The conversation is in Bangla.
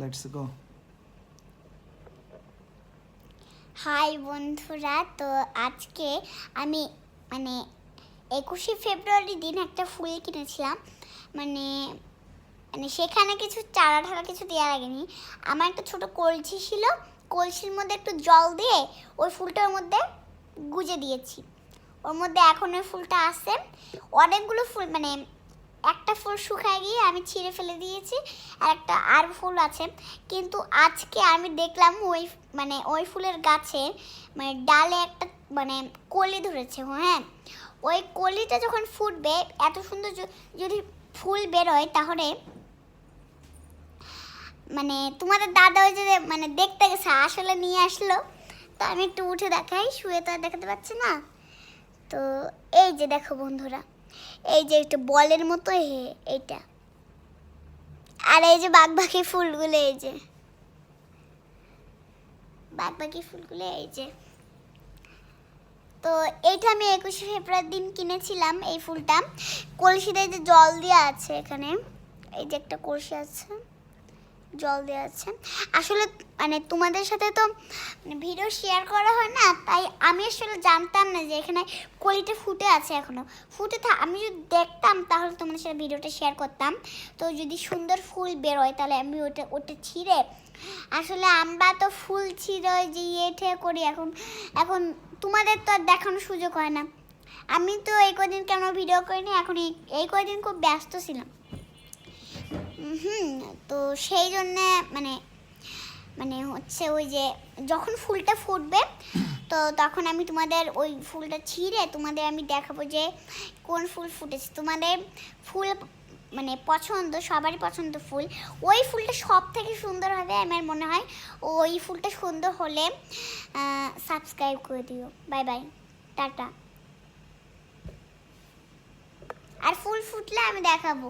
লেটস গো হাই বন্ধুরা। তো আজকে আমি মানে একুশে ফেব্রুয়ারি দিন একটা ফুল কিনেছিলাম। মানে মানে সেখানে কিছু চারা ঠারা কিছু দেওয়া লাগেনি। আমার একটা ছোট কলসি ছিল। কলসির মধ্যে একটু জল দিয়ে ওই ফুলটার মধ্যে গুজে দিয়েছি। ওর মধ্যে এখন ওই ফুলটা আছে। অনেকগুলো ফুল মানে একটা ফুল শুকায় গিয়ে আমি ছিঁড়ে ফেলে দিয়েছি, আর একটা আর ফুল আছে। কিন্তু আজকে আমি দেখলাম ওই মানে ওই ফুলের গাছে মানে ডালে একটা মানে কলি ধরেছে হ্যাঁ? ওই কলিটা যখন ফুটবে, এত সুন্দর যদি ফুল বেরোয় তাহলে মানে তোমাদের দাদা ওই যে মানে দেখতে গেছে, আসলে নিয়ে আসলো। তো আমি একটু উঠে দেখাই, শুয়ে তো আর দেখাতে পাচ্ছি না। তো এই যে দেখো বন্ধুরা এই যে একটা বলের মতো হে এটা আর এই যে বাঘবাকি ফুলগুলো, এই যে। বাঘবাকি ফুলগুলো, এই যে। তো এইটা আমি একুশে ফেব্রুয়ারি দিন কিনেছিলাম, এই ফুলটা। কলসিতে যে জল দেওয়া আছে এখানে, এই যে একটা কলসি আছে। জল আছে আসলে মানে তোমাদের সাথে তো মানে ভিডিও শেয়ার করা হয় না, তাই আমি আসলে জানতাম না যে এখানে কলিটা ফুটে আছে এখনও। ফুটে থা আমি যদি দেখতাম, তাহলে তোমাদের সাথে ভিডিওটা শেয়ার করতাম। তো যদি সুন্দর ফুল বেরোয়, তাহলে আমি ওটা ওটা ছিঁড়ে। আসলে আমরা তো ফুল ছিঁড়ে যে ইয়ে করি, এখন এখন তোমাদের তো আর দেখানোর সুযোগ হয় না। আমি তো এই কদিন কেন ভিডিও করিনি, এখন এই কদিন খুব ব্যস্ত ছিলাম। হুম, তো সেই জন্যে মানে মানে হচ্ছে ওই যে যখন ফুলটা ফুটবে, তো তখন আমি তোমাদের ওই ফুলটা ছিঁড়ে তোমাদের আমি দেখাবো যে কোন ফুল ফুটেছে। তোমাদের ফুল মানে পছন্দ, সবারই পছন্দ ফুল, ওই ফুলটা সব থেকে সুন্দর হবে আমার মনে হয়। ওই ফুলটা সুন্দর হলে সাবস্ক্রাইব করে দিও। Bye bye, tata. আর ফুল ফুটলে আমি দেখাবো।